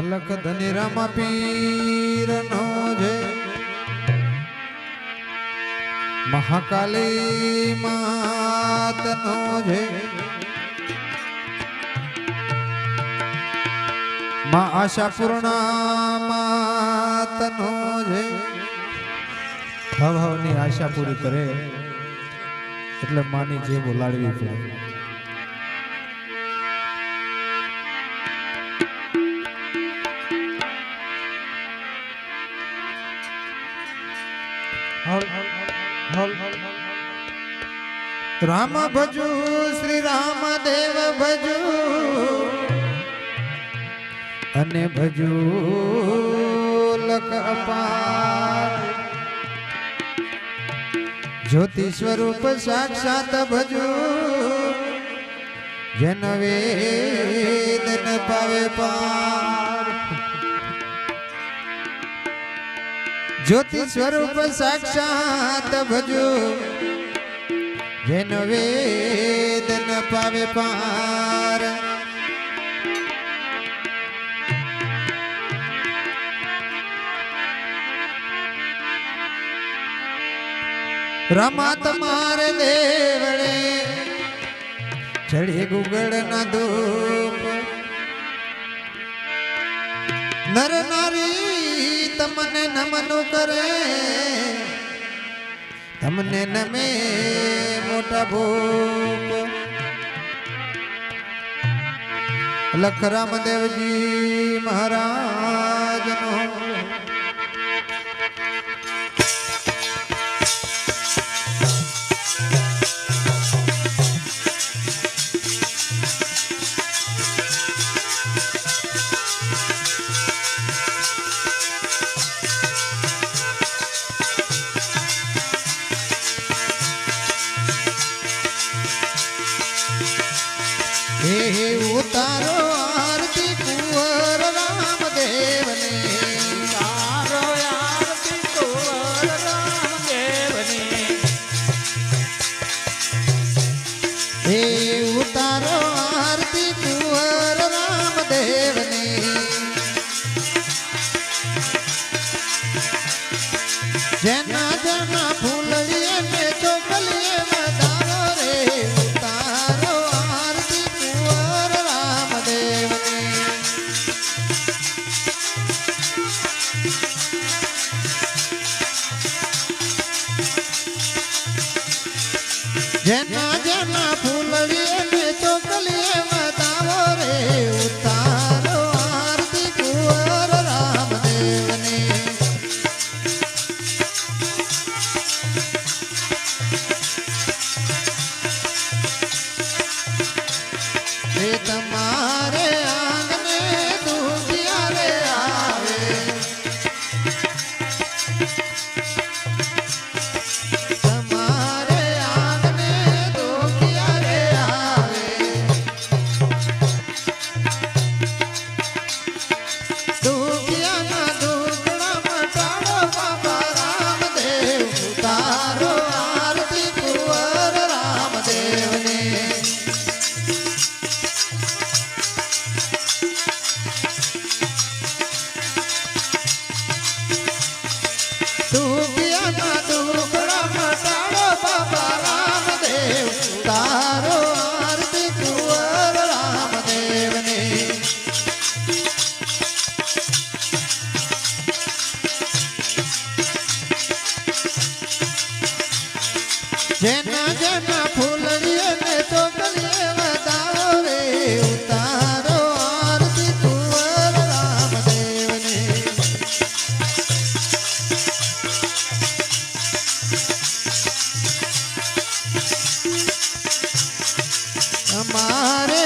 અલખ ધની રામ પીર નો છે મહાકાલી માત નો છે આશા આશાપૂર્ણા માત નો છે ભવ ભવની આશા પૂરી કરે. એટલે માની જે બોલાડવી પડે. રામ ભજુ, શ્રી રામ દેવ ભજુ. અને ભજુ લક અપાર. જ્યોતિ સ્વરૂપ સાક્ષાત ભજુ. જન વેદન પાવે પાર. જ્યોતિ સ્વરૂપ સાક્ષાત ભજુ. જેન ન પાવે પાર. રમા તમારે દેવળે, ચડે ગુગળ ના ધૂપ. નર નારી તમને નમનું કરે. हमने न में मोटा भूप लख रामदेव जी महाराज હે ઉતારો આરતી કુંવર રામદેવને তোমারে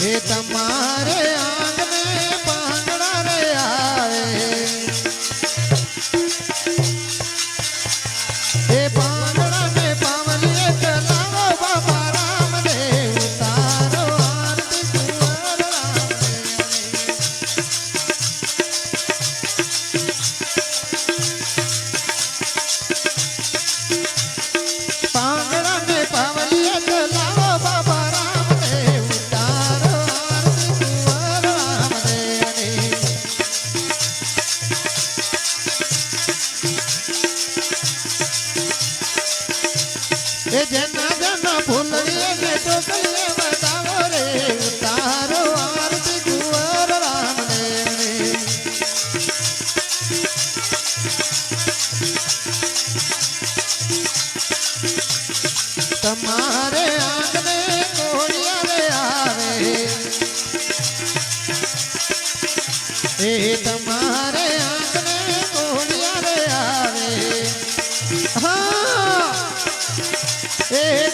એ તમારે આ ભૂલવી ગીતો કહીએ બતાવો રે. તારો આરતી કુંવર રામદેવ તમારે આંખને કોળિયા રે આવે. રે હા. એ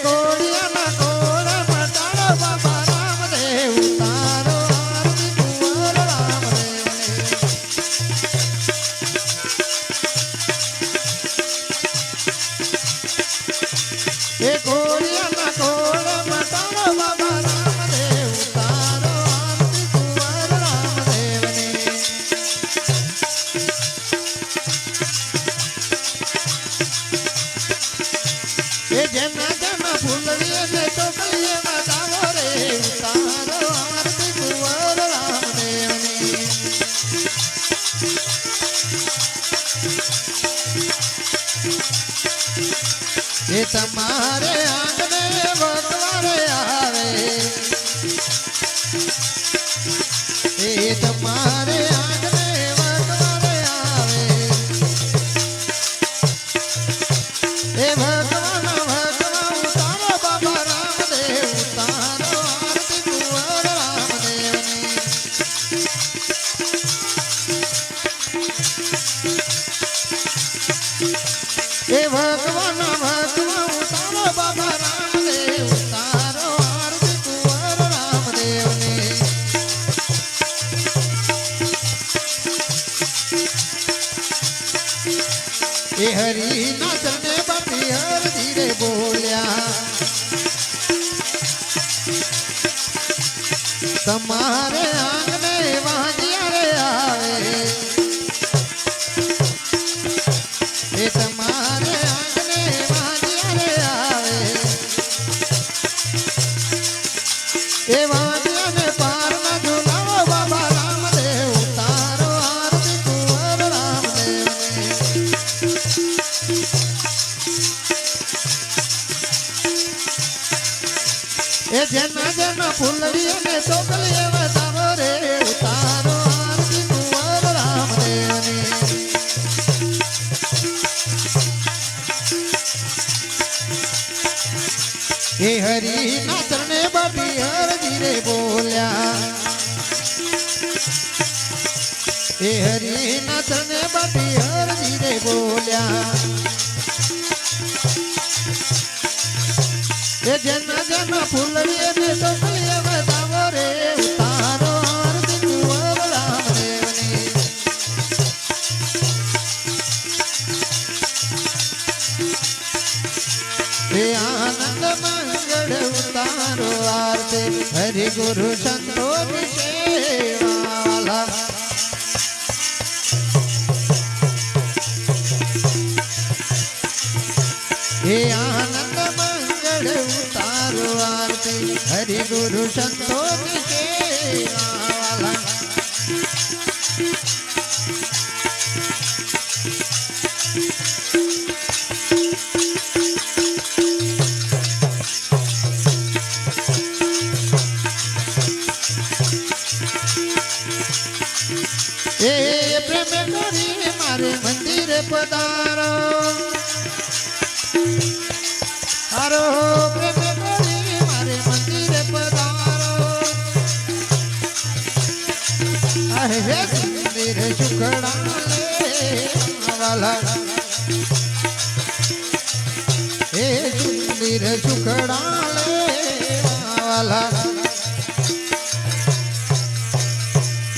એ તમારે हरि हरि फुलड़िया में तो कलिया बताओ रे, उतारो आरती कुंवर राम देव ने हे हरि हर जीरे नाचने बाटी हर हरि गुरु संतो सेवाला। हे आनंद मंगल उतारो आरती हरि गुरु संतो सेवाला। સુંદર સુખડા લે વાલા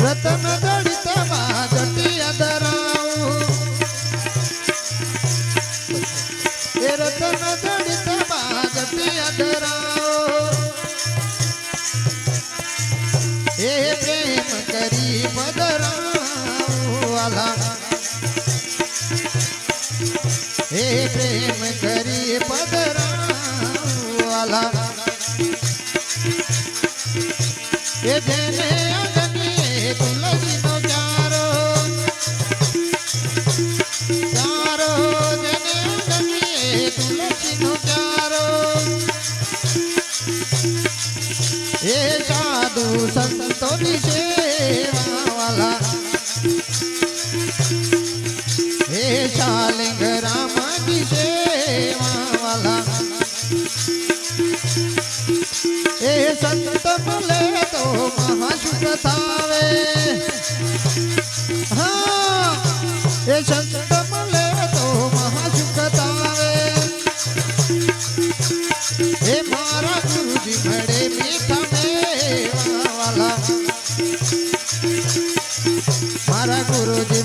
રતન ગણિતમાં જટી અદરાઉ રતન ગણિત Jene મહાસુખ થાવે હા એ સંત મળે તો મહાસુખ થાવે એ મારા ગુરુજી મળે મીઠા મેવાલા મારા ગુરુજી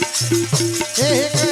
Hey, hey, hey.